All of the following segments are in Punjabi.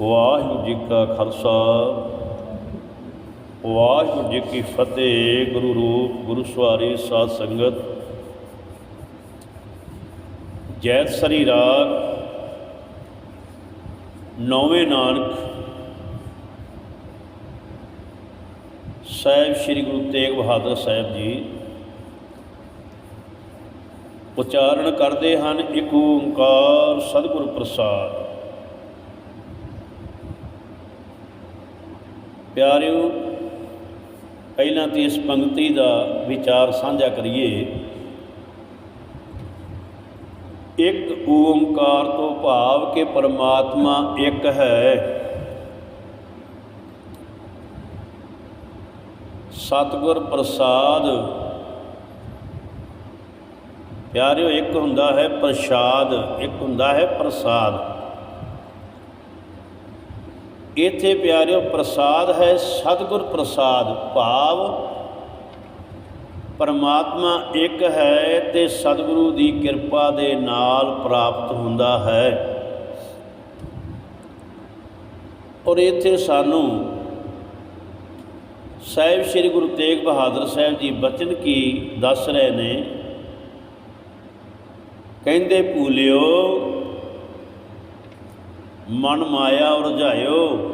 ਵਾਹਿਗੁਰੂ ਜੀ ਕਾ ਖਾਲਸਾ। ਵਾਹਿਗੁਰੂ ਜੀ ਕੀ ਫਤਿਹ, ਗੁਰੂ ਰੂਪ, ਗੁਰੂ ਸਵਾਰੀ, ਸਾਧ ਸੰਗਤ। ਜੈਤ ਸਰੀ ਰਾਗ, ਨੌਵੇਂ ਨਾਨਕ। ਸਾਹਿਬ ਸ੍ਰੀ ਗੁਰੂ ਤੇਗ ਬਹਾਦਰ ਸਾਹਿਬ ਜੀ ਉਚਾਰਨ ਕਰਦੇ ਹਨ, ਇੱਕ ਓੰਕਾਰ ਸਤਿਗੁਰ ਪ੍ਰਸਾਦ। ਪਿਆਰਿਓ, ਪਹਿਲਾਂ ਤੇ ਇਸ ਪੰਕਤੀ ਦਾ ਵਿਚਾਰ ਸਾਂਝਾ ਕਰੀਏ। ਇੱਕ ਓੰਕਾਰ ਤੋਂ ਭਾਵ ਕਿ ਪਰਮਾਤਮਾ ਇੱਕ ਹੈ। ਸਤਿਗੁਰ ਪ੍ਰਸਾਦ, ਪਿਆਰਿਓ, ਇੱਕ ਹੁੰਦਾ ਹੈ ਪ੍ਰਸਾਦ, ਇੱਕ ਹੁੰਦਾ ਹੈ ਪ੍ਰਸਾਦ। ਇਥੇ ਪਿਆਰਿਓ ਪ੍ਰਸਾਦ ਹੈ, ਸਤਿਗੁਰ ਪ੍ਰਸਾਦ ਭਾਵ। ਪਰਮਾਤਮਾ ਇੱਕ ਹੈ ਤੇ ਸਤਿਗੁਰੂ ਦੀ ਕਿਰਪਾ ਦੇ ਨਾਲ ਪ੍ਰਾਪਤ ਹੁੰਦਾ ਹੈ। ਔਰ ਇੱਥੇ ਸਾਨੂੰ ਸਾਹਿਬ ਸ੍ਰੀ ਗੁਰੂ ਤੇਗ ਬਹਾਦਰ ਸਾਹਿਬ ਜੀ ਬਚਨ ਕੀ ਦੱਸ ਰਹੇ ਨੇ? ਕਹਿੰਦੇ ਭੂਲਿਓ ਮਨ ਮਾਇਆ ਉਰਝਾਇਓ।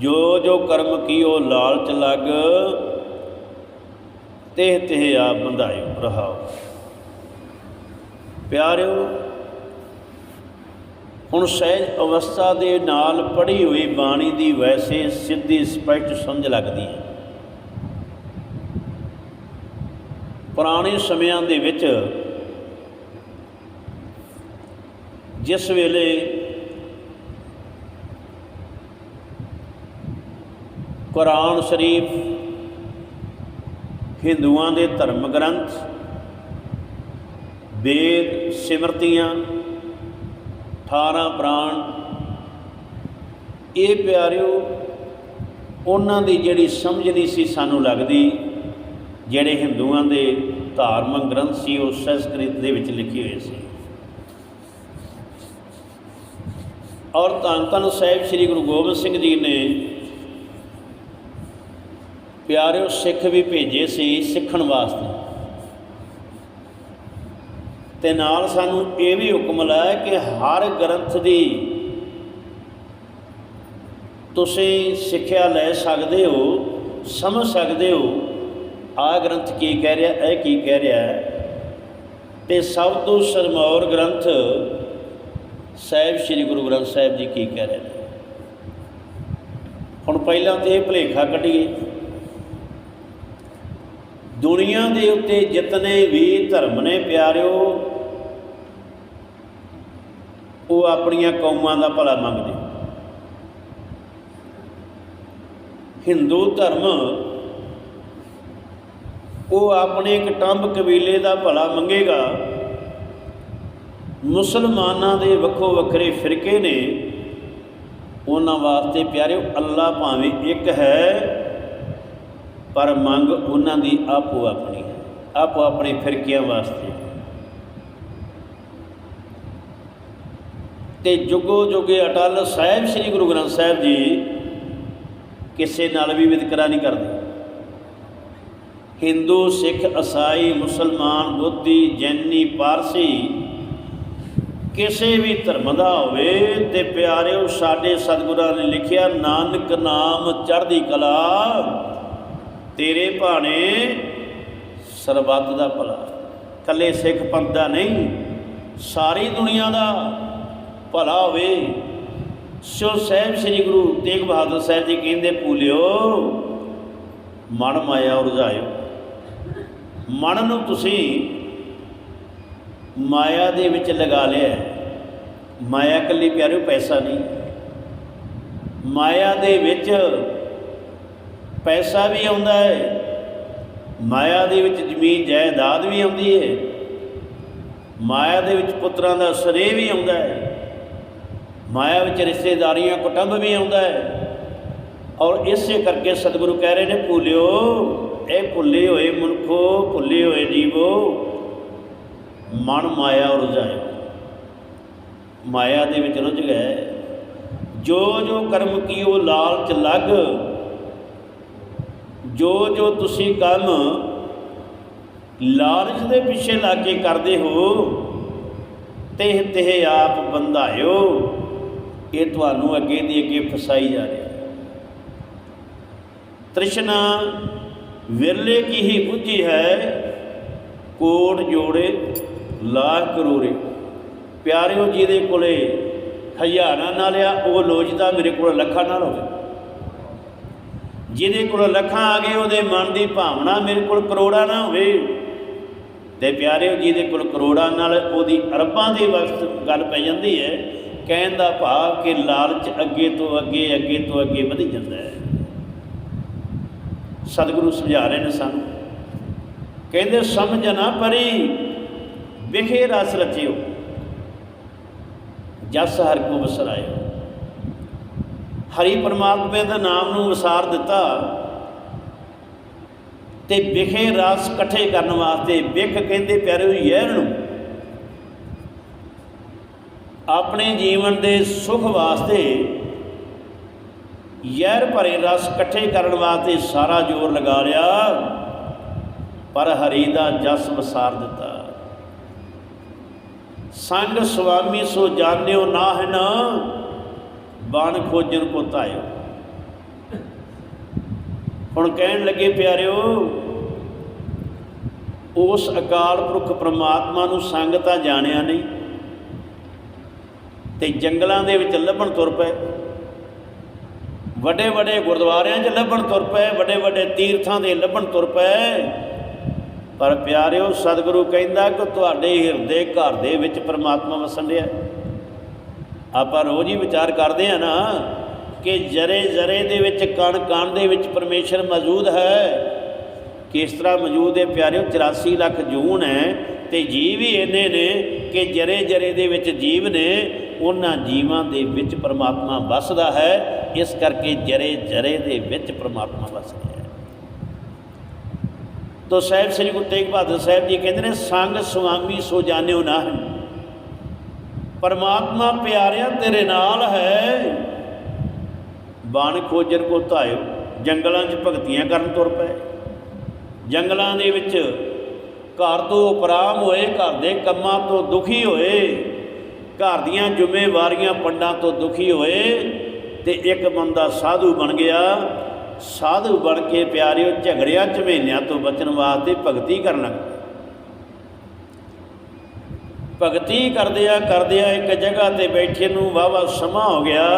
ਜੋ ਜੋ ਕਰਮ ਕੀਓ ਲਾਲਚ ਲਗ, ਤੇਹ ਤੇਹ ਆਪ ਬੰਧਾਇਓ, ਰਹਾਓ। ਪਿਆਰਿਓ, ਹੁਣ ਸਹਿਜ ਅਵਸਥਾ ਦੇ ਨਾਲ ਪੜ੍ਹੀ ਹੋਈ ਬਾਣੀ ਦੀ ਵੈਸੇ ਸਿੱਧੀ ਸਪਸ਼ਟ ਸਮਝ ਲੱਗਦੀ ਹੈ। ਪੁਰਾਣੇ ਸਮਿਆਂ ਦੇ ਵਿੱਚ ਜਿਸ ਵੇਲੇ ਕੁਰਾਨ ਸ਼ਰੀਫ ਹਿੰਦੂਆਂ ਦੇ ਧਰਮ ਗ੍ਰੰਥ, ਵੇਦ, ਸਿਮਰਤੀਆਂ 18 ਪ੍ਰਾਣ, ਇਹ ਪਿਆਰਿਓ, ਉਹਨਾਂ ਦੀ ਜਿਹੜੀ ਸਮਝ ਨਹੀਂ ਸੀ ਸਾਨੂੰ ਲੱਗਦੀ, ਜਿਹੜੇ ਹਿੰਦੂਆਂ ਦੇ ਧਾਰਮਿਕ ਗ੍ਰੰਥ ਸੀ, ਉਹ ਸੰਸਕ੍ਰਿਤ ਦੇ ਵਿੱਚ ਲਿਖੇ ਹੋਏ ਸੀ। ਔਰ ਧੰਨ ਧੰਨ ਸਾਹਿਬ ਸ੍ਰੀ ਗੁਰੂ ਗੋਬਿੰਦ ਸਿੰਘ ਜੀ ਨੇ ਪਿਆਰਿਓ, ਸਿੱਖ ਵੀ ਭੇਜੇ ਸੀ ਸਿੱਖਣ ਵਾਸਤੇ। ਤੇ ਨਾਲ ਸਾਨੂੰ ਇਹ ਵੀ ਹੁਕਮ ਲਾਇਆ ਕਿ ਹਰ ਗ੍ਰੰਥ ਦੀ ਤੁਸੀਂ ਸਿੱਖਿਆ ਲੈ ਸਕਦੇ ਹੋ, ਸਮਝ ਸਕਦੇ ਹੋ, ਆ ਗ੍ਰੰਥ ਕੀ ਕਹਿ ਰਿਹਾ, ਇਹ ਕੀ ਕਹਿ ਰਿਹਾ ਤੇ ਸਭ ਤੋਂ ਸਰਮੌਰ ਗ੍ਰੰਥ ਸਾਹਿਬ, ਸ੍ਰੀ ਗੁਰੂ ਗ੍ਰੰਥ ਸਾਹਿਬ ਜੀ ਕੀ ਕਹਿ ਰਹੇ ਨੇ? ਹੁਣ ਪਹਿਲਾਂ ਤੇ ਇਹ ਭਲੇਖਾ ਕੱਢੀਏ। ਦੁਨੀਆ ਦੇ ਉੱਤੇ ਜਿਤਨੇ ਵੀ ਧਰਮ ਨੇ ਪਿਆਰਿਓ, ਉਹ ਆਪਣੀਆਂ ਕੌਮਾਂ ਦਾ ਭਲਾ ਮੰਗਦੇ। ਹਿੰਦੂ ਧਰਮ, ਉਹ ਆਪਣੇ ਕਟੰਬ ਕਬੀਲੇ ਦਾ ਭਲਾ ਮੰਗੇਗਾ। ਮੁਸਲਮਾਨਾਂ ਦੇ ਵੱਖੋ ਵੱਖਰੇ ਫਿਰਕੇ ਨੇ ਉਹਨਾਂ ਵਾਸਤੇ ਪਿਆਰਿਓ, ਅੱਲਾ ਭਾਵੇਂ ਇੱਕ ਹੈ, ਪਰ ਮੰਗ ਉਹਨਾਂ ਦੀ ਆਪੋ ਆਪਣੀ ਹੈ, ਆਪੋ ਆਪਣੇ ਫਿਰਕਿਆਂ ਵਾਸਤੇ। ਤੇ ਜੁਗੋ ਜੁਗੇ ਅਟਲ ਸਾਹਿਬ, ਸ੍ਰੀ ਗੁਰੂ ਗ੍ਰੰਥ ਸਾਹਿਬ ਜੀ ਕਿਸੇ ਨਾਲ ਵੀ ਵਿਤਕਰਾ ਨਹੀਂ ਕਰਦੇ। ਹਿੰਦੂ, ਸਿੱਖ ਈਸਾਈ ਮੁਸਲਮਾਨ, ਬੁੱਧੀ, ਜੈਨੀ, ਪਾਰਸੀ ਕਿਸੇ ਵੀ ਧਰਮ ਦਾ ਹੋਵੇ ਤੇ ਪਿਆਰਿਓ, ਸਾਡੇ ਸਤਿਗੁਰਾਂ ਨੇ ਲਿਖਿਆ, ਨਾਨਕ ਨਾਮ ਚੜ੍ਹਦੀ ਕਲਾ, ਤੇਰੇ ਭਾਣੇ ਸਰਬੱਤ ਦਾ ਭਲਾ। ਕੱਲੇ ਸਿੱਖ ਪੰਥ ਦਾ ਨਹੀਂ, ਸਾਰੀ ਦੁਨੀਆ ਦਾ ਭਲਾ ਹੋਵੇ। ਸੋ ਸਾਹਿਬ ਸ੍ਰੀ ਗੁਰੂ ਤੇਗ ਬਹਾਦਰ ਸਾਹਿਬ ਜੀ ਕਹਿੰਦੇ, ਭੂਲਿਓ, ਮਨ ਮਾਇਆ ਉਰਝਾਇਓ ਮਨ ਨੂੰ ਤੁਸੀਂ ਮਾਇਆ ਦੇ ਵਿੱਚ ਲਗਾ ਲਿਆ ਮਾਇਆ ਕੱਲੀ ਪਿਆਰਿਓ ਪੈਸਾ ਨਹੀਂ। ਮਾਇਆ ਦੇ ਵਿੱਚ ਪੈਸਾ ਵੀ ਆਉਂਦਾ ਹੈ। ਮਾਇਆ ਦੇ ਵਿੱਚ ਜ਼ਮੀਨ, ਜਾਇਦਾਦ ਵੀ ਆਉਂਦੀ ਹੈ। ਮਾਇਆ ਦੇ ਵਿੱਚ ਪੁੱਤਰਾਂ ਦਾ ਸਰੇ ਵੀ ਆਉਂਦਾ ਹੈ। ਮਾਇਆ ਵਿੱਚ ਰਿਸ਼ਤੇਦਾਰੀਆਂ, ਕੁਟੰਬ ਵੀ ਆਉਂਦਾ ਹੈ। ਔਰ ਇਸੇ ਕਰਕੇ ਸਤਿਗੁਰੂ ਕਹਿ ਰਹੇ ਨੇ, ਭੁੱਲਿਓ, ਇਹ ਭੁੱਲੇ ਹੋਏ ਮਨੁੱਖੋ, ਭੁੱਲੇ ਹੋਏ ਜੀਵੋ ਮਨ ਮਾਇਆ ਉਰਜਾਇਓ ਮਾਇਆ ਦੇ ਵਿੱਚ ਰੁੱਝ ਗਏ। ਜੋ ਜੋ ਕਰਮ ਕੀਓ ਲਾਲਚ ਲੱਗ ਜੋ ਜੋ ਤੁਸੀਂ ਕੰਮ ਲਾਲਚ ਦੇ ਪਿੱਛੇ ਲਾ ਕੇ ਕਰਦੇ ਹੋ ਤੇ ਤੇ ਆਪ ਬੰਧਾਇਓ। ਇਹ ਤੁਹਾਨੂੰ ਅੱਗੇ ਦੀ ਅੱਗੇ ਫਸਾਈ ਜਾ ਰਿਹਾ ਤ੍ਰਿਸ਼ਨਾ ਵਿਰਲੇ ਕੀ ਹੀ ਬੁੱਝੀ ਹੈ ਕੋਟ ਜੋੜੇ ਲਾਖ ਕਰੋੜੇ ਪਿਆਰਿਓ ਜਿਹਦੇ ਕੋਲੇ ਹਜ਼ਾਰਾਂ ਨਾਲ ਆ, ਉਹ ਲੋਚਦਾ ਮੇਰੇ ਕੋਲ ਲੱਖਾਂ ਨਾਲ ਹੋਵੇ। ਜਿਹਦੇ ਕੋਲ ਲੱਖਾਂ ਆ ਗਏ, ਉਹਦੇ ਮਨ ਦੀ ਭਾਵਨਾ ਮੇਰੇ ਕੋਲ ਕਰੋੜਾਂ ਨਾ ਹੋਵੇ। ਤੇ ਪਿਆਰਿਓ ਜਿਹਦੇ ਕੋਲ ਕਰੋੜਾਂ ਨਾਲ ਉਹਦੀ ਅਰਬਾਂ ਦੇ ਵਕਤ ਗੱਲ ਪੈ ਜਾਂਦੀ ਹੈ, ਕਹਿਣ ਦਾ ਭਾਵ ਕਿ ਲਾਲਚ ਅੱਗੇ ਤੋਂ ਅੱਗੇ ਅੱਗੇ ਤੋਂ ਅੱਗੇ ਵਧੀ ਜਾਂਦਾ ਹੈ। ਸਤਿਗੁਰੂ ਸਮਝਾ ਰਹੇ ਨੇ ਸਾਨੂੰ। ਕਹਿੰਦੇ, ਸਮਝ ਨਾ ਪਰੀ ਵਿਖੇ ਰਸ ਰਚਿਓ, ਜਸ ਹਰ ਕੋ ਵਸਰਾਇਓ ਹਰੀ ਪਰਮਾਤਮਾ ਦੇ ਨਾਮ ਨੂੰ ਵਿਸਾਰ ਦਿੱਤਾ ਤੇ ਵਿਖੇ ਰਸ ਇਕੱਠੇ ਕਰਨ ਵਾਸਤੇ ਵਿਖ ਕਹਿੰਦੇ ਪਿਆਰਿਓ ਯਹਿਰ ਨੂੰ, ਆਪਣੇ ਜੀਵਨ ਦੇ ਸੁਖ ਵਾਸਤੇ ਯਹਿਰ ਭਰੇ ਰਸ ਇਕੱਠੇ ਕਰਨ ਵਾਸਤੇ ਸਾਰਾ ਜ਼ੋਰ ਲਗਾ ਲਿਆ, ਪਰ ਹਰੀ ਦਾ ਜਸ ਵਸਾਰ ਦਿੱਤਾ। ਸੰਗ ਸੁਆਮੀ ਸੋ ਜਾਣਿਓ ਨਾਹਨ, ਬਾਣ ਖੋਜਣ ਕੋ ਧਾਇਓ। ਹੁਣ ਕਹਿਣ ਲੱਗੇ ਪਿਆਰਿਓ, ਉਸ ਅਕਾਲ ਪੁਰਖ ਪ੍ਰਮਾਤਮਾ ਨੂੰ ਸੰਗ ਤਾਂ ਜਾਣਿਆ ਨਹੀਂ, ਤੇ ਜੰਗਲਾਂ ਦੇ ਵਿੱਚ ਲੱਭਣ ਤੁਰ ਪਏ। ਵੱਡੇ ਵੱਡੇ ਗੁਰਦੁਆਰਿਆਂ 'ਚ ਲੱਭਣ ਤੁਰ ਪਏ ਵੱਡੇ ਵੱਡੇ ਤੀਰਥਾਂ ਦੇ ਲੱਭਣ ਤੁਰ ਪਏ। ਪਰ ਪਿਆਰਿਓ, ਸਤਿਗੁਰੂ ਕਹਿੰਦਾ ਕਿ ਤੁਹਾਡੇ ਹਿਰਦੇ ਘਰ ਦੇ ਵਿੱਚ ਪਰਮਾਤਮਾ ਵਸਣ ਰਿਹਾ ਆਪਾਂ ਰੋਜ਼ ਹੀ ਵਿਚਾਰ ਕਰਦੇ ਆ ਨਾ ਕਿ ਜਰੇ ਜਰੇ ਦੇ ਵਿੱਚ, ਕਣ ਕਣ ਦੇ ਵਿੱਚ ਪਰਮੇਸ਼ਰ ਮੌਜੂਦ ਹੈ। ਕਿਸ ਤਰ੍ਹਾਂ ਮੌਜੂਦ ਹੈ ਪਿਆਰਿਓ 84 ਲੱਖ ਜੂਨ ਹੈ ਤੇ ਜੀਵ ਹੀ ਇੰਨੇ ਨੇ ਕਿ ਜਰੇ ਜਰੇ ਦੇ ਵਿੱਚ ਜੀਵ ਨੇ, ਉਹਨਾਂ ਜੀਵਾਂ ਦੇ ਵਿੱਚ ਪਰਮਾਤਮਾ ਵੱਸਦਾ ਹੈ। ਇਸ ਕਰਕੇ ਜਰੇ ਜਰੇ ਦੇ ਵਿੱਚ ਪਰਮਾਤਮਾ ਵੱਸਦਾ ਹੈ। ਤੋ ਸਾਹਿਬ ਸ੍ਰੀ ਗੁਰੂ ਤੇਗ ਬਹਾਦਰ ਸਾਹਿਬ ਜੀ ਕਹਿੰਦੇ ਨੇ, ਸੰਗ ਸੁਆਮੀ ਸੋ ਜਾਣਿਓ ਨਾ ਹੈ ਪਰਮਾਤਮਾ ਪਿਆਰਿਆ ਤੇਰੇ ਨਾਲ ਹੈ। ਬਾਣ ਖੋਜਰ ਕੋ ਧਾਇਓ, ਜੰਗਲਾਂ 'ਚ ਭਗਤੀਆਂ ਕਰਨ ਤੁਰ ਪਏ। ਜੰਗਲਾਂ ਦੇ ਵਿੱਚ ਘਰ ਤੋਂ ਉਪਰਾਮ ਹੋਏ, ਘਰ ਦੇ ਕੰਮਾਂ ਤੋਂ ਦੁਖੀ ਹੋਏ। ਘਰ ਦੀਆਂ ਜ਼ਿੰਮੇਵਾਰੀਆਂ ਪੰਡਾਂ ਤੋਂ ਦੁਖੀ ਹੋਏ ਤੇ ਇੱਕ ਬੰਦਾ ਸਾਧੂ ਬਣ ਗਿਆ। ਸਾਧੂ ਬਣ ਕੇ ਪਿਆਰਿਓ ਝਗੜਿਆਂ ਝਮੇਲਿਆਂ ਤੋਂ ਬਚਣ ਵਾਸਤੇ ਭਗਤੀ ਕਰਨ। ਲੱਗ ਪਿਆ ਭਗਤੀ ਕਰਦਿਆਂ ਕਰਦਿਆਂ ਇੱਕ ਜਗ੍ਹਾ ਤੇ ਬੈਠੇ ਨੂੰ ਵਾਵਾ ਸਮਾਂ ਹੋ ਗਿਆ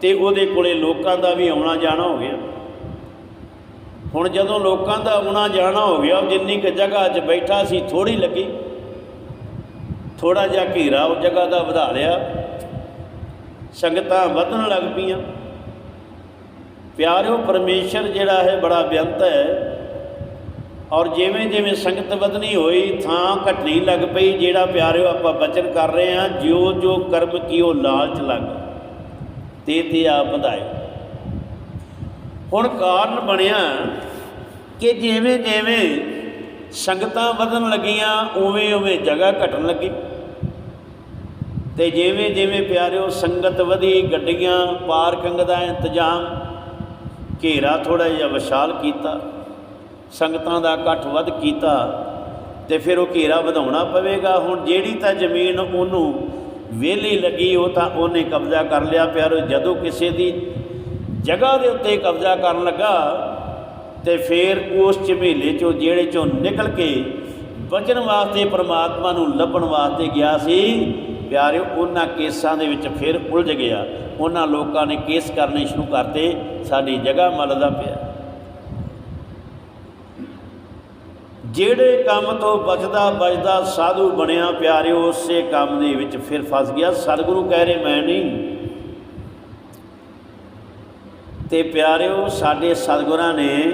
ਤੇ ਉਹਦੇ ਕੋਲੇ ਲੋਕਾਂ ਦਾ ਵੀ ਆਉਣਾ ਜਾਣਾ ਹੋ ਗਿਆ। ਹੁਣ ਜਦੋਂ ਲੋਕਾਂ ਦਾ ਆਉਣਾ ਜਾਣਾ ਹੋ ਗਿਆ ਜਿੰਨੀ ਕੁ ਜਗ੍ਹਾ 'ਚ ਬੈਠਾ ਸੀ ਥੋੜੀ ਲੱਗੀ। ਥੋੜਾ ਜਿਹਾ ਘੇਰਾ ਉਹ ਜਗ੍ਹਾ ਦਾ ਵਧਾ ਲਿਆ। ਸੰਗਤਾਂ ਵਧਣ ਲੱਗ ਪਈਆਂ। ਪਿਆਰਿਓ, ਪਰਮੇਸ਼ਰ ਜਿਹੜਾ ਹੈ ਬੜਾ ਬੇਅੰਤ ਹੈ। ਔਰ ਜਿਵੇਂ ਜਿਵੇਂ ਸੰਗਤ ਵਧਣੀ ਹੋਈ, ਥਾਂ ਘਟਣੀ ਲੱਗ ਪਈ, ਜਿਹੜਾ ਪਿਆਰਿਓ ਆਪਾਂ ਬਚਨ ਕਰ ਰਹੇ ਹਾਂ, ਜਿਉ ਜੋ ਕਰਮ ਕੀਓ ਲਾਲਚ ਲੱਗ। ਤੇ ਤੇ ਆਪ ਵਧਾਇਓ। ਹੁਣ ਕਾਰਨ ਬਣਿਆ ਕਿ ਜਿਵੇਂ ਜਿਵੇਂ ਸੰਗਤਾਂ ਵਧਣ ਲੱਗੀਆਂ, ਉਵੇਂ ਉਵੇਂ ਜਗ੍ਹਾ ਘਟਣ ਲੱਗੀ। ਤੇ ਜਿਵੇਂ ਜਿਵੇਂ ਪਿਆਰਿਓ, ਸੰਗਤ ਵਧੀ, ਗੱਡੀਆਂ, ਪਾਰਕਿੰਗ ਦਾ ਇੰਤਜ਼ਾਮ ਘੇਰਾ ਥੋੜਾ ਜਿਹਾ ਵਿਸ਼ਾਲ ਕੀਤਾ, ਸੰਗਤਾਂ ਦਾ ਇਕੱਠ ਵੱਧ ਕੀਤਾ ਤੇ ਫਿਰ ਉਹ ਘੇਰਾ ਵਧਾਉਣਾ ਪਵੇਗਾ। ਹੁਣ ਜਿਹੜੀ ਤਾਂ ਜ਼ਮੀਨ ਉਹਨੂੰ ਵਿਹਲੀ ਲੱਗੀ, ਉਹ ਤਾਂ ਉਹਨੇ ਕਬਜ਼ਾ ਕਰ ਲਿਆ ਪਿਆਰੋ ਜਦੋਂ ਕਿਸੇ ਦੀ ਜਗ੍ਹਾ ਦੇ ਉੱਤੇ ਕਬਜ਼ਾ ਕਰਨ ਲੱਗਾ ਤੇ ਫਿਰ ਉਸ ਝਮੇਲੇ ਚੋਂ, ਜਿਹੜੇ ਚੋਂ ਨਿਕਲ ਕੇ ਬਚਣ ਵਾਸਤੇ, ਪ੍ਰਮਾਤਮਾ ਨੂੰ ਲੱਭਣ ਵਾਸਤੇ ਗਿਆ ਸੀ ਪਿਆਰਿਓ ਉਹਨਾਂ ਕੇਸਾਂ ਦੇ ਵਿੱਚ ਫਿਰ ਉਲਝ ਗਿਆ। ਉਹਨਾਂ ਲੋਕਾਂ ਨੇ ਕੇਸ ਕਰਨੇ ਸ਼ੁਰੂ ਕਰਤੇ, ਸਾਡੀ ਜਗ੍ਹਾ ਮਲਦਾ ਪਿਆ। ਜਿਹੜੇ ਕੰਮ ਤੋਂ ਬਚਦਾ ਬਚਦਾ ਸਾਧੂ ਬਣਿਆ ਪਿਆਰਿਓ, ਉਸੇ ਕੰਮ ਦੇ ਵਿੱਚ ਫਿਰ ਫਸ ਗਿਆ। ਸਤਿਗੁਰੂ ਕਹਿ ਰਹੇ, ਮੈਂ ਨਹੀਂ। ਤੇ ਪਿਆਰਿਓ, ਸਾਡੇ ਸਤਿਗੁਰਾਂ ਨੇ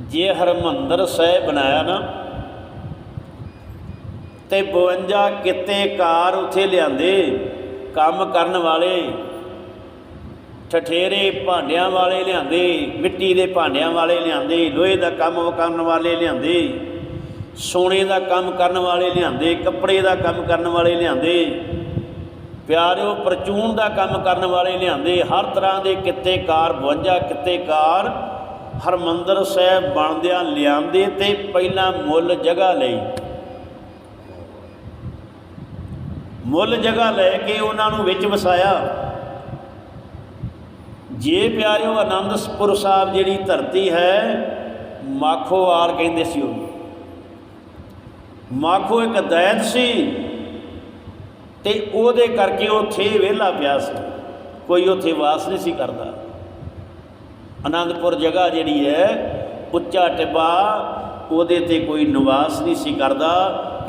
ਜੇ ਹਰਮੰਦਰ ਸਾਹਿਬ ਬਣਾਇਆ ਨਾ ਤੇ 52 ਕਿਤੇ ਕਾਰ ਉਥੇ ਲਿਆਂਦੇ। ਕੰਮ ਕਰਨ ਵਾਲੇ ਠਠੇਰੇ ਭਾਂਡਿਆਂ ਵਾਲੇ ਲਿਆਂਦੇ, ਮਿੱਟੀ ਦੇ ਭਾਂਡਿਆਂ ਵਾਲੇ ਲਿਆਂਦੇ, ਲੋਹੇ ਦਾ ਕੰਮ ਕਰਨ ਵਾਲੇ ਲਿਆਂਦੇ, ਸੋਨੇ ਦਾ ਕੰਮ ਕਰਨ ਵਾਲੇ ਲਿਆਂਦੇ, ਕੱਪੜੇ ਦਾ ਕੰਮ ਕਰਨ ਵਾਲੇ ਲਿਆਂਦੇ, ਪਿਆਰਿਓ ਪ੍ਰਚੂਨ ਦਾ ਕੰਮ ਕਰਨ ਵਾਲੇ ਲਿਆਂਦੇ। ਹਰ ਤਰ੍ਹਾਂ ਦੇ ਕਿੱਤੇ ਕਾਰ 52 ਕਿੱਤੇ ਕਾਰ ਹਰਮੰਦਰ ਸਾਹਿਬ ਬਣਦਿਆਂ ਲਿਆਂਦੇ ਤੇ ਪਹਿਲਾਂ ਮੁੱਲ ਜਗ੍ਹਾ ਲਈ। ਮੁੱਲ ਜਗ੍ਹਾ ਲੈ ਕੇ ਉਹਨਾਂ ਨੂੰ ਵਿੱਚ ਵਸਾਇਆ। ਜੇ ਪਿਆਰਿਓ ਆਨੰਦਪੁਰ ਸਾਹਿਬ ਜਿਹੜੀ ਧਰਤੀ ਹੈ ਮਾਖੋਵਾਲ ਕਹਿੰਦੇ ਸੀ ਉਹ ਮਾਖੋ ਇੱਕ ਦੈਤ ਸੀ ਤੇ ਉਹਦੇ ਕਰਕੇ ਉੱਥੇ ਵਿਹਲਾ ਪਿਆ ਸੀ। ਕੋਈ ਉੱਥੇ ਵਾਸ ਨਹੀਂ ਸੀ ਕਰਦਾ। ਆਨੰਦਪੁਰ ਜਗ੍ਹਾ ਜਿਹੜੀ ਹੈ, ਉੱਚਾ ਟਿੱਬਾ ਉਹਦੇ ਤੇ ਕੋਈ ਨਿਵਾਸ ਨਹੀਂ ਸੀ ਕਰਦਾ।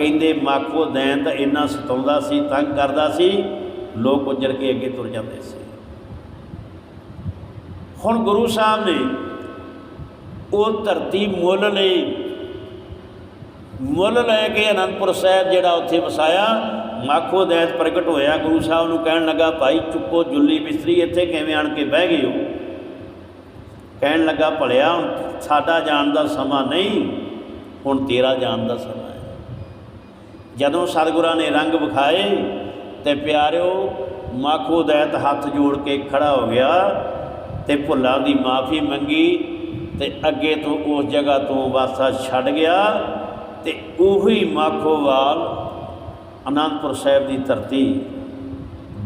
ਕਹਿੰਦੇ, ਮਾਖੋ ਦੈਂਤ ਇੰਨਾ ਸਤਾਉਂਦਾ ਸੀ, ਤੰਗ ਕਰਦਾ ਸੀ। ਲੋਕ ਉੱਜੜ ਕੇ ਅੱਗੇ ਤੁਰ ਜਾਂਦੇ ਸੀ। ਹੁਣ ਗੁਰੂ ਸਾਹਿਬ ਨੇ ਉਹ ਧਰਤੀ ਮੁੱਲ ਲਈ, ਮੁੱਲ ਲੈ ਕੇ ਅਨੰਦਪੁਰ ਸਾਹਿਬ ਜਿਹੜਾ ਉੱਥੇ ਵਸਾਇਆ, ਮਾਖੋ ਦੈਤ ਪ੍ਰਗਟ ਹੋਇਆ। ਗੁਰੂ ਸਾਹਿਬ ਨੂੰ ਕਹਿਣ ਲੱਗਾ, ਭਾਈ ਚੁੱਕੋ ਜੁੱਲੀ ਬਿਸਤਰੀ ਇੱਥੇ ਕਿਵੇਂ ਆਣ ਕੇ ਬਹਿ ਗਏ ਹੋ? ਕਹਿਣ ਲੱਗਾ, ਭਲਿਆ, ਹੁਣ ਸਾਡਾ ਜਾਣ ਦਾ ਸਮਾਂ ਨਹੀਂ, ਹੁਣ ਤੇਰਾ ਜਾਣ ਦਾ ਸਮਾਂ ਹੈ। ਜਦੋਂ ਸਤਿਗੁਰਾਂ ਨੇ ਰੰਗ ਵਿਖਾਏ ਤੇ ਪਿਆਰਿਓ, ਮਾਖੋ ਦੈਤ ਹੱਥ ਜੋੜ ਕੇ ਖੜਾ ਹੋ ਗਿਆ ਤੇ ਭੁੱਲਾਂ ਦੀ ਮਾਫੀ ਮੰਗੀ ਤੇ ਅੱਗੇ ਤੋਂ ਉਸ ਜਗ੍ਹਾ ਤੋਂ ਵਾਸਾ ਛੱਡ ਗਿਆ ਤੇ ਉਹੀ ਮਾਖੋਵਾਲ ਅਨੰਦਪੁਰ ਸਾਹਿਬ ਦੀ ਧਰਤੀ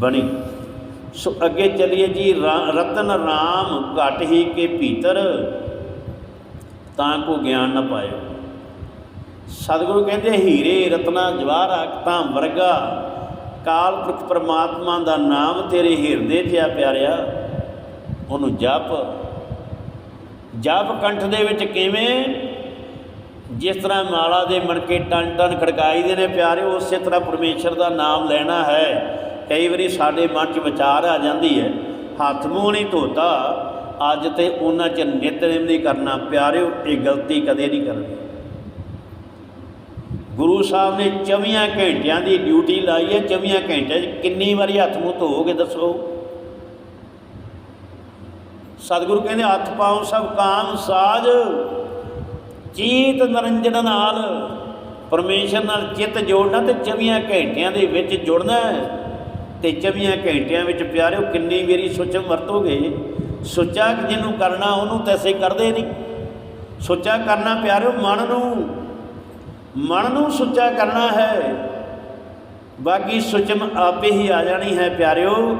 ਬਣੀ। ਸੋ ਅੱਗੇ ਚਲਿਏ ਜੀ ਰਤਨ ਰਾਮ ਘਟ ਹੀ ਕੇ ਭੀਤਰ, ਤਾਂ ਕੋ ਗਿਆਨ ਨਾ ਪਾਇਓ। ਸਤਿਗੁਰੂ ਕਹਿੰਦੇ, ਹੀਰੇ ਰਤਨਾ ਜਵਾਰ ਤਾਂ ਵਰਗਾ। ਕਾਲ ਪੁਰਖ ਪ੍ਰਮਾਤਮਾ ਦਾ ਨਾਮ ਤੇਰੇ ਹਿਰਦੇ 'ਚ ਆ ਪਿਆਰਿਆ। ਉਹਨੂੰ ਜਪ। ਜਪ ਕੰਠ ਦੇ ਵਿੱਚ ਕਿਵੇਂ? ਜਿਸ ਤਰ੍ਹਾਂ ਮਾਲਾ ਦੇ ਮਣਕੇ ਟਨ ਟਨ ਖੜਕਾਈ ਦੇ ਨੇ ਪਿਆਰੇ, ਉਸੇ ਤਰ੍ਹਾਂ ਪਰਮੇਸ਼ਰ ਦਾ ਨਾਮ ਲੈਣਾ ਹੈ। ਕਈ ਵਾਰੀ ਸਾਡੇ ਮਨ 'ਚ ਵਿਚਾਰ ਆ ਜਾਂਦੀ ਹੈ, ਹੱਥ ਮੂੰਹ ਨਹੀਂ ਧੋਤਾ। ਅੱਜ ਤੇ ਉਹਨਾਂ 'ਚ ਨਿਤਨੇਮ ਨਹੀਂ ਕਰਨਾ। ਪਿਆਰਿਓ, ਇਹ ਗਲਤੀ ਕਦੇ ਨਹੀਂ ਕਰਨੀ। ਗੁਰੂ ਸਾਹਿਬ ਨੇ 24 ਘੰਟਿਆਂ ਦੀ ਡਿਊਟੀ ਲਾਈ ਹੈ। 24 ਘੰਟਿਆਂ 'ਚ ਕਿੰਨੀ ਵਾਰੀ ਹੱਥ ਮੂੰਹ ਧੋਗੇ ਦੱਸੋ। ਸਤਿਗੁਰੂ ਕਹਿੰਦੇ, ਹੱਥ ਪਾਉ ਸਭ ਕਾਮ ਸਾਜ, ਚੀਤ ਨਿਰੰਜਨ ਨਾਲ। ਪਰਮੇਸ਼ਰ ਨਾਲ ਚਿੱਤ ਜੋੜਨਾ ਤੇ 24 ਘੰਟਿਆਂ ਦੇ ਵਿੱਚ ਜੁੜਨਾ ਹੈ। ਤੇ 24 ਘੰਟਿਆਂ ਵਿੱਚ ਪਿਆਰਿਓ, ਕਿੰਨੀ ਵਾਰੀ ਸੋਚ ਵਰਤੋਗੇ? ਸੁੱਚਾ ਜਿਹਨੂੰ ਕਰਨਾ, ਉਹਨੂੰ ਤੈਸੇ ਕਰਦੇ ਨਹੀਂ। ਸੁੱਚਾ ਕਰਨਾ ਪਿਆਰਿਓ, ਮਨ ਨੂੰ ਮਨ ਨੂੰ ਸੁੱਚਾ ਕਰਨਾ ਹੈ। ਬਾਕੀ ਸੁਚਮ ਆਪੇ ਹੀ ਆ ਜਾਣੀ ਹੈ ਪਿਆਰਿਓ।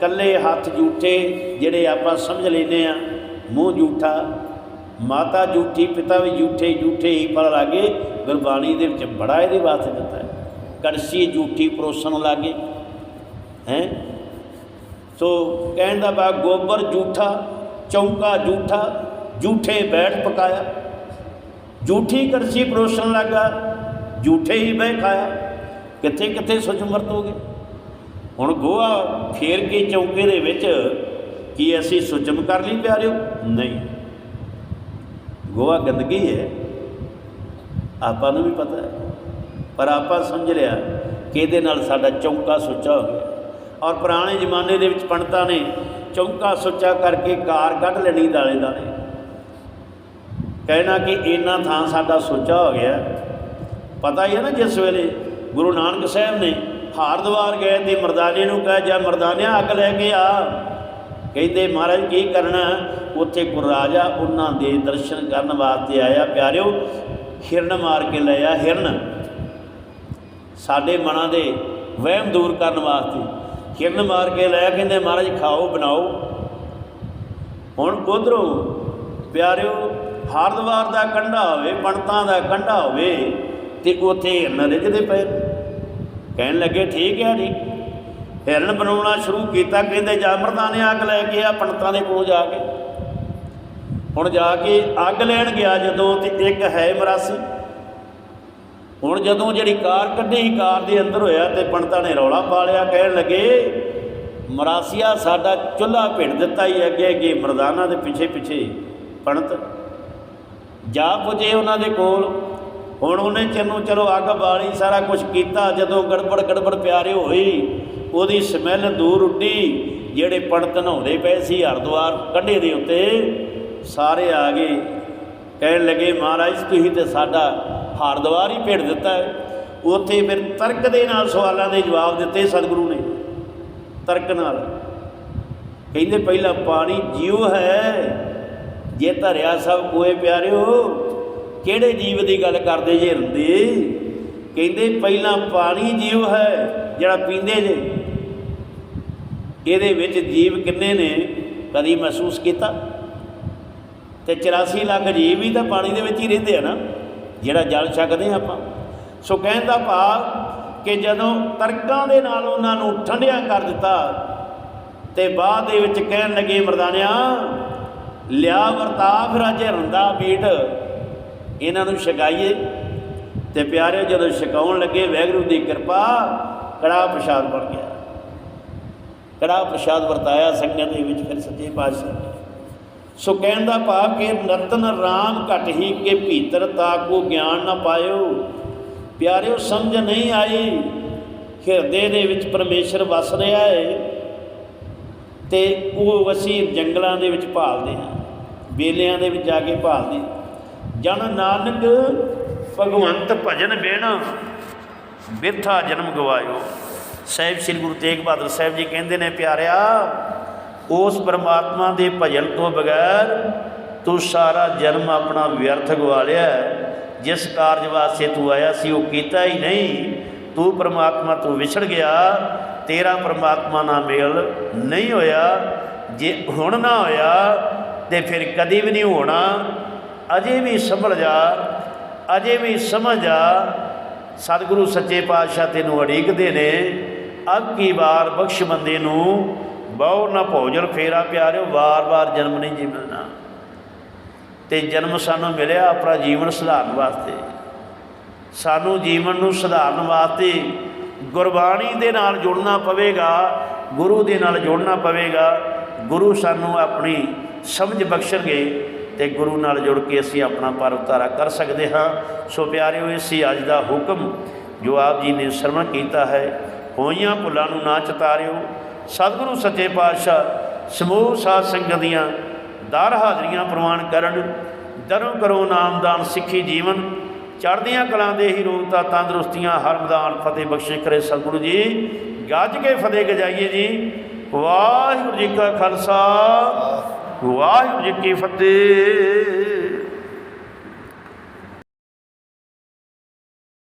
ਕੱਲੇ ਹੱਥ ਝੂਠੇ ਜਿਹੜੇ ਆਪਾਂ ਸਮਝ ਲੈਨੇ ਆ ਮੂੰਹ ਝੂਠਾ, ਮਾਤਾ ਝੂਠੀ, ਪਿਤਾ ਵੀ ਝੂਠੇ ਝੂਠੇ ਹੀ ਪਰ ਲਾਗੇ ਗੁਰਬਾਣੀ ਦੇ ਵਿੱਚ ਬੜਾ ਇਹਦੇ ਵਾਸਤੇ ਦਿੱਤਾ ਹੈ। ਕੜਛੀ ਝੂਠੀ ਪਰੋਸਣ ਲਾਗੇ ਹੈ? ਸੋ ਕਹਿਣ ਦਾ ਬਾ ਗੋਬਰ ਝੂਠਾ, ਚੌਂਕਾ ਝੂਠਾ, ਝੂਠੇ ਬੈਠ ਪਕਾਇਆ। ਝੂਠੀ ਕੜਛੀ ਪਰੋਸਣ ਲੱਗਾ, ਝੂਠੇ ਹੀ ਬਹਿ ਖਾਇਆ। ਕਿੱਥੇ ਕਿੱਥੇ ਸੁਚ ਵਰਤੋਗੇ ਹੁਣ ਗੋਹਾ ਫੇਰ ਕੇ ਚੌਂਕੇ ਦੇ ਵਿੱਚ ਕੀ ਅਸੀਂ ਸੁਚਮ ਕਰ ਲਈ ਪਿਆਰਿਓ? ਨਹੀਂ। ਗੋਹਾ ਗੰਦਗੀ ਹੈ। ਆਪਾਂ ਨੂੰ ਵੀ ਪਤਾ ਹੈ। ਪਰ ਆਪਾਂ ਸਮਝ ਲਿਆ ਕਿ ਇਹਦੇ ਨਾਲ ਸਾਡਾ ਚੌਂਕਾ ਸੁੱਚਾ ਹੋ ਗਿਆ। ਔਰ ਪੁਰਾਣੇ ਜ਼ਮਾਨੇ ਦੇ ਵਿੱਚ ਪੰਡਤਾਂ ਨੇ ਚੌਂਕਾ ਸੁੱਚਾ ਕਰਕੇ ਕਾਰ ਕੱਢ ਲੈਣੀ ਦਾਲੇ ਦਾਲੇ ਕਹਿਣਾ ਕਿ ਇੰਨਾ ਥਾਂ ਸਾਡਾ ਸੁੱਚਾ ਹੋ ਗਿਆ। ਪਤਾ ਹੀ ਹੈ ਨਾ ਜਿਸ ਵੇਲੇ ਗੁਰੂ ਨਾਨਕ ਸਾਹਿਬ ਨੇ ਹਾਰਦਵਾਰ ਗਏ ਤੇ ਮਰਦਾਨੇ ਨੂੰ ਕਹੇ, ਜਾ ਮਰਦਾਨਿਆ, ਅੱਗ ਲੈ ਕੇ ਆ। ਕਹਿੰਦੇ, ਮਹਾਰਾਜ, ਕੀ ਕਰਨਾ? ਉੱਥੇ ਗੁਰੂ ਰਾਜਾ ਉਹਨਾਂ ਦੇ ਦਰਸ਼ਨ ਕਰਨ ਵਾਸਤੇ ਆਇਆ। ਪਿਆਰਿਓ, ਹਿਰਨ ਮਾਰ ਕੇ ਲਿਆ ਹਿਰਨ। ਸਾਡੇ ਮਨਾਂ ਦੇ ਵਹਿਮ ਦੂਰ ਕਰਨ ਵਾਸਤੇ ਹਿਰਨ ਮਾਰ ਕੇ ਲਿਆ ਕਹਿੰਦੇ, ਮਹਾਰਾਜ, ਖਾਓ, ਬਣਾਓ। ਹੁਣ ਉਧਰੋਂ ਪਿਆਰਿਓ ਹਾਰਦਵਾਰ ਦਾ ਕੰਢਾ ਹੋਵੇ, ਪੰਡਤਾਂ ਦਾ ਕੰਢਾ ਹੋਵੇ ਤੇ ਉੱਥੇ ਹਿਰਨ ਰਿੱਝਦੇ ਪਏ। ਕਹਿਣ ਲੱਗੇ, ਠੀਕ ਹੈ ਜੀ। ਹਿਰਨ ਬਣਾਉਣਾ ਸ਼ੁਰੂ ਕੀਤਾ, ਕਹਿੰਦੇ, ਜਾ ਮਰਦਾਨੇ ਅੱਗ ਲੈ ਕੇ ਆ, ਪੰਡਤਾਂ ਦੇ ਕੋਲ ਜਾ ਕੇ। ਹੁਣ ਜਾ ਕੇ ਅੱਗ ਲੈਣ ਗਿਆ ਜਦੋਂ ਤੇ ਇੱਕ ਹੈ ਮਰਾਸੀ। ਹੁਣ ਜਦੋਂ ਜਿਹੜੀ ਕਾਰ ਕੱਢੀ ਕਾਰ ਦੇ ਅੰਦਰ ਹੋਇਆ ਤੇ ਪੰਡਤਾਂ ਨੇ ਰੌਲਾ ਪਾ ਲਿਆ, ਕਹਿਣ ਲੱਗੇ, ਮਰਾਸੀਆ, ਸਾਡਾ ਚੁੱਲ੍ਹਾ ਭਿੜ ਦਿੱਤਾ ਹੀ ਅੱਗੇ ਅੱਗੇ ਮਰਦਾਨਾ ਦੇ ਪਿੱਛੇ ਪਿੱਛੇ ਪੰਡਤ। ਜਾ ਪੁੱਜੇ ਉਹਨਾਂ ਦੇ ਕੋਲ। ਹੁਣ ਉਹਨੇ ਚੰਨੂ ਚਲੋ ਅੱਗ ਬਾਲੀ, ਸਾਰਾ ਕੁਝ ਕੀਤਾ, ਜਦੋਂ ਗੜਬੜ ਗੜਬੜ ਪਿਆਰੇ ਹੋਈ, ਉਹਦੀ ਸਮੈਲ ਦੂਰ ਉੱਡੀ, ਜਿਹੜੇ ਪੰਡਤ ਨਹਾਉਂਦੇ ਪਏ ਸੀ ਹਰਦੁਆਰ ਕੰਢੇ ਦੇ ਉੱਤੇ, ਸਾਰੇ ਆ ਗਏ। ਕਹਿਣ ਲੱਗੇ, ਮਹਾਰਾਜ, ਤੁਸੀਂ ਤੇ ਸਾਡਾ ਹਾਰਦਵਾਰ ਹੀ ਭੇੜ ਦਿੱਤਾ ਹੈ। ਉੱਥੇ ਫਿਰ ਤਰਕ ਦੇ ਨਾਲ ਸਵਾਲਾਂ ਦੇ ਜਵਾਬ ਦਿੱਤੇ ਸਤਿਗੁਰੂ ਨੇ। ਤਰਕ ਨਾਲ। ਕਹਿੰਦੇ, ਪਹਿਲਾਂ ਪਾਣੀ ਜੀਵ ਹੈ ਜੇ ਧਰਿਆ ਸਭ ਕੋਏ ਪਿਆਰਿਓ, ਕਿਹੜੇ ਜੀਵ ਦੀ ਗੱਲ ਕਰਦੇ ਜੇ ਹੁੰਦੇ ਕਹਿੰਦੇ ਪਹਿਲਾਂ ਪਾਣੀ ਜੀਵ ਹੈ, ਜਿਹੜਾ ਪੀਂਦੇ ਜੇ। ਇਹਦੇ ਵਿੱਚ ਜੀਵ ਕਿੰਨੇ ਨੇ, ਕਦੀ ਮਹਿਸੂਸ ਕੀਤਾ? ਤੇ 84 ਲੱਖ ਜੀਵ ਵੀ ਤਾਂ ਪਾਣੀ ਦੇ ਵਿੱਚ ਹੀ ਰਹਿੰਦੇ ਆ ਨਾ, ਜਿਹੜਾ ਜਲ ਛਕਦੇ ਆ ਆਪਾਂ। ਸੋ ਕਹਿਣ ਦਾ ਭਾਵ ਕਿ ਜਦੋਂ ਤਰਕਾਂ ਦੇ ਨਾਲ ਉਹਨਾਂ ਨੂੰ ਠੰਡਿਆ ਕਰ ਦਿੱਤਾ, ਤੇ ਬਾਅਦ ਦੇ ਵਿੱਚ ਕਹਿਣ ਲੱਗੇ ਮਰਦਾਨਿਆਂ ਲਿਆ ਵਰਤਾ, ਫਿਰ ਅਜੇ ਰੰਦਾ ਬੀਟ ਇਹਨਾਂ ਨੂੰ ਛਕਾਈਏ। ਤੇ ਪਿਆਰਿਓ, ਜਦੋਂ ਛਕਾਉਣ ਲੱਗੇ, ਵੈਗਰੂ ਦੀ ਕਿਰਪਾ ਕੜਾ ਪ੍ਰਸ਼ਾਦ ਬਣ ਗਿਆ। ਕੜਾ ਪ੍ਰਸ਼ਾਦ ਵਰਤਾਇਆ ਸੰਗਤ ਦੇ ਵਿੱਚ, ਫਿਰ ਸੱਚੇ ਪਾਤਸ਼ਾਹ ਨੇ। ਸੋ ਕਹਿਣ ਦਾ ਭਾਵ ਕਿ ਨਤਨ ਰਾਮ ਘਟ ਹੀ ਕੇ ਭੀਤਰ, ਤਾਕੂ ਗਿਆਨ ਨਾ ਪਾਇਓ। ਪਿਆਰਿਓ, ਸਮਝ ਨਹੀਂ ਆਈ, ਹਿਰਦੇ ਦੇ ਵਿੱਚ ਪਰਮੇਸ਼ਰ ਵਸ ਰਿਹਾ ਹੈ ਤੇ ਉਹ ਅਸੀਂ ਜੰਗਲਾਂ ਦੇ ਵਿੱਚ ਭਾਲਦੇ ਹਾਂ। ਬੇਲਿਆਂ ਦੇ ਵਿੱਚ ਜਾ ਕੇ ਭਾਲਦੇ। ਹਾਂ। ਜਨ ਨਾਨਕ ਭਗਵੰਤ ਭਜਨ ਬਿਨ ਬਿਰਥਾ ਜਨਮ ਗਵਾਇਓ। ਸਾਹਿਬ ਸ੍ਰੀ ਗੁਰੂ ਤੇਗ ਬਹਾਦਰ ਸਾਹਿਬ ਜੀ ਕਹਿੰਦੇ ਨੇ, ਪਿਆਰਿਆ, ਉਸ ਪਰਮਾਤਮਾ ਦੇ ਭਜਨ ਤੋਂ ਬਗੈਰ ਤੂੰ ਸਾਰਾ ਜਨਮ ਆਪਣਾ ਵਿਅਰਥ ਗਵਾ ਲਿਆ। ਜਿਸ ਕਾਰਜ ਵਾਸਤੇ ਤੂੰ ਆਇਆ ਸੀ, ਉਹ ਕੀਤਾ ਹੀ ਨਹੀਂ। ਤੂੰ ਪਰਮਾਤਮਾ ਤੋਂ ਵਿਛੜ ਗਿਆ, ਤੇਰਾ ਪਰਮਾਤਮਾ ਨਾਲ ਮੇਲ ਨਹੀਂ ਹੋਇਆ। ਜੇ ਹੁਣ ਨਾ ਹੋਇਆ ਤੇ ਫਿਰ ਕਦੀ ਵੀ ਨਹੀਂ ਹੋਣਾ। ਅਜੇ ਵੀ ਸੰਭਲ ਜਾ, ਅਜੇ ਵੀ ਸਮਝ ਜਾ। ਸਤਿਗੁਰੂ ਸੱਚੇ ਪਾਤਸ਼ਾਹ ਤੈਨੂੰ ਅੜੀਕਦੇ ਨੇ। ਅਬ ਕੀ ਵਾਰ ਬਖਸ਼ ਬੰਦੇ ਨੂੰ। ਬਹੁ ਨਾ ਭੋਜਨ ਫੇਰਾ ਪਿਆਰਿਓ ਵਾਰ-ਵਾਰ ਜਨਮ ਨਹੀਂ ਜੀ ਮਿਲਣਾ। ਤੇ ਜਨਮ ਸਾਨੂੰ ਮਿਲਿਆ ਆਪਣਾ ਜੀਵਨ ਸੁਧਾਰਨ ਵਾਸਤੇ। ਸਾਨੂੰ ਜੀਵਨ ਨੂੰ ਸੁਧਾਰਨ ਵਾਸਤੇ ਗੁਰਬਾਣੀ ਦੇ ਨਾਲ ਜੁੜਨਾ ਪਵੇਗਾ, ਗੁਰੂ ਦੇ ਨਾਲ ਜੁੜਨਾ ਪਵੇਗਾ। ਗੁਰੂ ਸਾਨੂੰ ਆਪਣੀ ਸਮਝ ਬਖਸ਼ਣਗੇ ਤੇ ਗੁਰੂ ਨਾਲ ਜੁੜ ਕੇ ਅਸੀਂ ਆਪਣਾ ਪਰ ਉਤਾਰਾ ਕਰ ਸਕਦੇ ਹਾਂ। ਸੋ ਪਿਆਰਿਓ, ਇਹ ਸੀ ਅੱਜ ਦਾ ਹੁਕਮ ਜੋ ਆਪ ਜੀ ਨੇ ਸਰਵਣ ਕੀਤਾ ਹੈ। ਹੋਈਆਂ ਭੁੱਲਾਂ ਨੂੰ ਨਾ ਚਤਾਰਿਓ। ਸਤਿਗੁਰੂ ਸੱਚੇ ਪਾਤਸ਼ਾਹ ਸਮੂਹ ਸਾਧ ਸੰਗਤ ਦੀਆਂ ਦਰ ਹਾਜ਼ਰੀਆਂ ਪ੍ਰਵਾਨ ਕਰਨ, ਦਰੋਂ ਕਰੋ ਨਾਮਦਾਨ ਸਿੱਖੀ ਜੀਵਨ, ਚੜ੍ਹਦੀਆਂ ਕਲਾਂ ਦੇ ਹੀ ਰੋਗਤਾ ਤੰਦਰੁਸਤੀਆਂ ਹਰ ਮੈਦਾਨ ਫਤਿਹ ਬਖਸ਼ਿਸ਼ ਕਰੇ ਸਤਿਗੁਰੂ ਜੀ। ਗੱਜ ਕੇ ਫਤਿਹ ਗਜਾਈਏ ਜੀ। ਵਾਹਿਗੁਰੂ ਜੀ ਕਾ ਖਾਲਸਾ। ਵਾਹਿਗੁਰੂ ਜੀ ਕੀ ਫਤਿਹ।